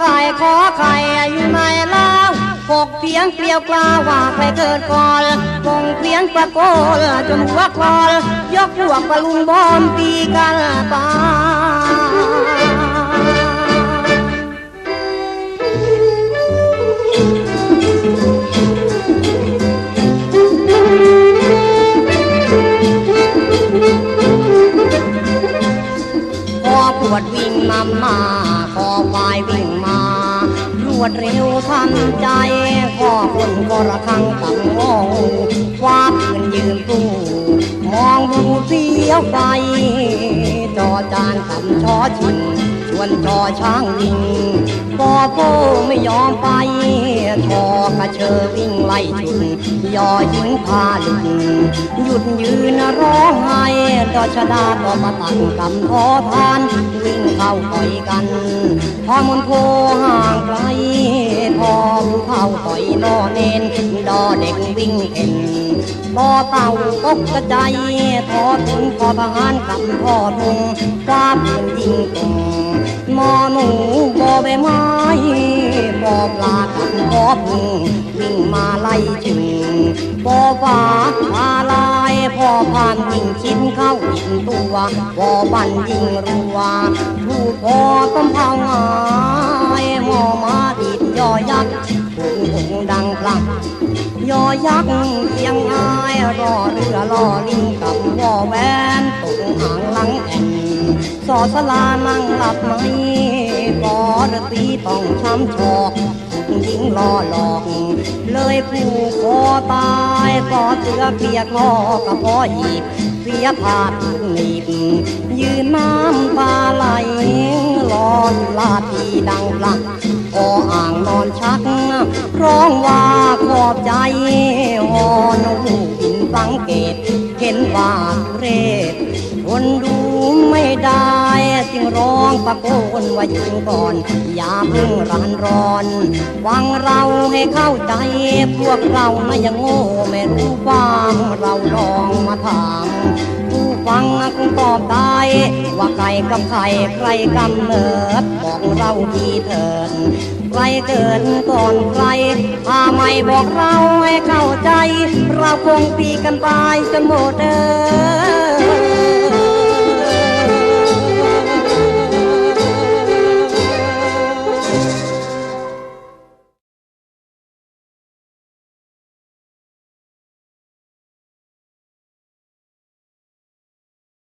ไก่ขอไข่อยู่ในเล่าปกเพียงเปลี่ยวกล้าว่าใครเกิดกอลปงเพียงประโกลจนหัวคอลยกหัวกประลุมบอมตีกันตา นำมาคอควายวิ่งมารวดเร็วทันใจคอคนก็ระคังตังงองฟ้าปืนยืนตู้มองดูเสียวไฟจอจานคำชอชิงชวนจอช้างวิ่งปอโพไม่ยอมไปชอกระเชอวิ่งไล่ชุนยอยิงพาลุนหยุดยืนร้องไห้ดอชดาต่อมาตั้งคำขอทาน ต่อยกันพอมนโพห่างไกลพอผู้เข้าต่อยนอเนนดอเด็กวิ่งเห็นพอเต่าตกกระใจายทอถึงพอทหารกับพ่อทุงฟ้าปืนยิงตรงมอหนูบอใบไม้บอปลากับพอพึ่งวิ่งมาไล่จึงบอฟ้าพาลา พอผ่านยิงชิ้นเข้ายิงตัวพอบันยิงรัวถูกพอต้มเผาหงายหมอมาดิดยอยักษ์ผงผงดังพลังยอยักษ์เพียงอายรอเรือรอลิงกับวอแวนตกหางหลังแอนสอสลานั่งหลับไหมปอดตีต้องช้ำชอกถูกยิงล่อหลอก เลยผูกคอตาย ปอเสือเปียกงอกับพอหีบเสียผาดหนีบยืนน้ำตาไหลรออยู่ลาดทีดังพลักพออ่างนอนชัก ร้องว่าขอบใจหอนหูบินสังเกต เห็นว่าทุเรศคนดูไม่ได้ ร้องตะโกนว่ายิงก่อนอย่าเพิ่งรันร้อนฟังเราให้เข้าใจ พวกเรานะยังโง่ไม่รู้ความเราลองมาถามผู้ฟังคงตอบได้ ว่าใครกับใครใครกำเนิดบอกเราทีเถิดใครเกิดก่อนใครถ้าไม่บอกเราให้เข้าใจ เราคงปีกันตายจนหมดเดิ